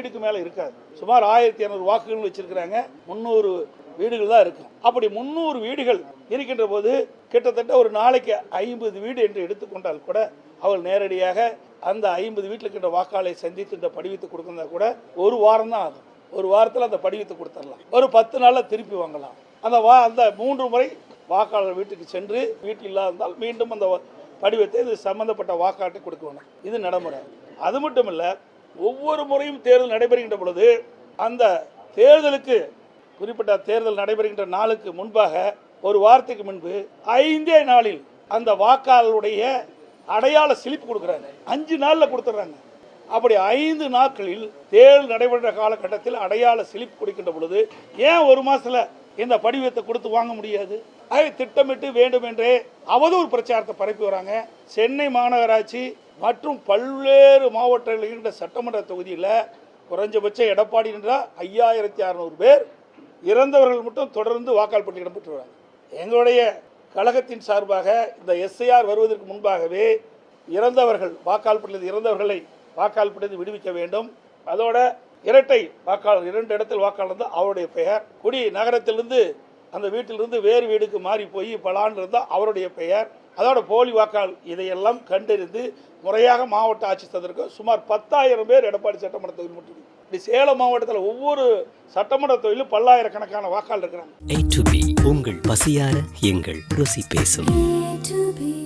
வீடுக்கு மேலே இருக்காது. சுமார் ஆயிரத்தி இரநூறு வாக்குகள் வச்சிருக்கிறாங்க. முந்நூறு வீடுகள் தான் இருக்கும். அப்படி முந்நூறு வீடுகள் இருக்கின்ற போது கிட்டத்தட்ட ஒரு நாளைக்கு ஐம்பது வீடு என்று எடுத்துக்கொண்டால் கூட அவள் நேரடியாக அந்த ஐம்பது வீட்டில் இருக்கின்ற வாக்காளரை சந்தித்து இந்த படிவத்தை கொடுக்கறதா கூட ஒரு வாரம் தான் ஆகும். ஒரு வாரத்தில் அந்த படிவத்தை கொடுத்துடலாம். ஒரு பத்து நாளில் திருப்பி வாங்கலாம். அந்த வா அந்த மூன்று முறை வாக்காளர் வீட்டுக்கு சென்று வீட்டில் இல்லாதிருந்தால் மீண்டும் அந்த படிவத்தை இது சம்மந்தப்பட்ட வாக்காட்டை கொடுக்க வேணும். இது நடைமுறை. அது மட்டும் இல்லை ஒவ்வொரு முறையும் தேர்தல் நடைபெறுகின்ற பொழுது அந்த தேர்தலுக்கு குறிப்பிட்ட தேர்தல் நடைபெறுகின்ற நாளுக்கு முன்பாக ஒரு வாரத்துக்கு முன்பு ஐந்தே நாளில் அந்த வாக்காளருடைய அடையாள சிலிப்பு கொடுக்குறாங்க. அஞ்சு நாளில் கொடுத்துட்றாங்க. அப்படி ஐந்து நாட்களில் தேர்தல் நடைபெற்ற காலகட்டத்தில் அடையாள சிலிப்பு கொடுக்கின்ற பொழுது ஏன் ஒரு மாசத்துல இந்த படிவத்தை கொடுத்து வாங்க முடியாது? அதை திட்டமிட்டு வேண்டும் என்றே அவதூறு பிரச்சாரத்தை பரப்பி வராங்க. சென்னை மாநகராட்சி மற்றும் பல்வேறு மாவட்டங்களில் இருக்கின்ற சட்டமன்ற தொகுதியில் குறைஞ்சபட்சம் எடப்பாடி என்றால் ஐயாயிரத்தி அறநூறு பேர் இறந்தவர்கள் மட்டும் தொடர்ந்து வாக்காளர் பட்டியலிடம் பெற்று வராங்க எங்களுடைய கழகத்தின் சார்பாக இந்த எஸ்ஐஆர் வருவதற்கு முன்பாகவே இறந்தவர்கள் வாக்காளர் பட்டியலில் இறந்தவர்களை வாக்காளர் பட்டியலில் விடுவிக்க வேண்டும். அதோட இரட்டை வாக்காளர் இரண்டு இடத்தில் வாக்காளர் அவருடைய பெயர். குடி நகரத்திலிருந்து அந்த வீட்டிலிருந்து வேறு வீடுக்கு மாறி போய் பல ஆண்டு இருந்தால் அவருடைய பெயர். அதோட போலி வாக்காளர் இதையெல்லாம் கண்டறிந்து முறையாக மாவட்ட ஆட்சித்ததற்கு சுமார் பத்தாயிரம் பேர் எடப்பாடி சட்டமன்ற தொகுதி மட்டும் இப்படி சேலம் மாவட்டத்தில் ஒவ்வொரு சட்டமன்ற தொகுதியிலும் பல்லாயிரக்கணக்கான வாக்காளர் இருக்கிறாங்க. உங்கள் பசியார எங்கள் ருசி பேசும். A to B.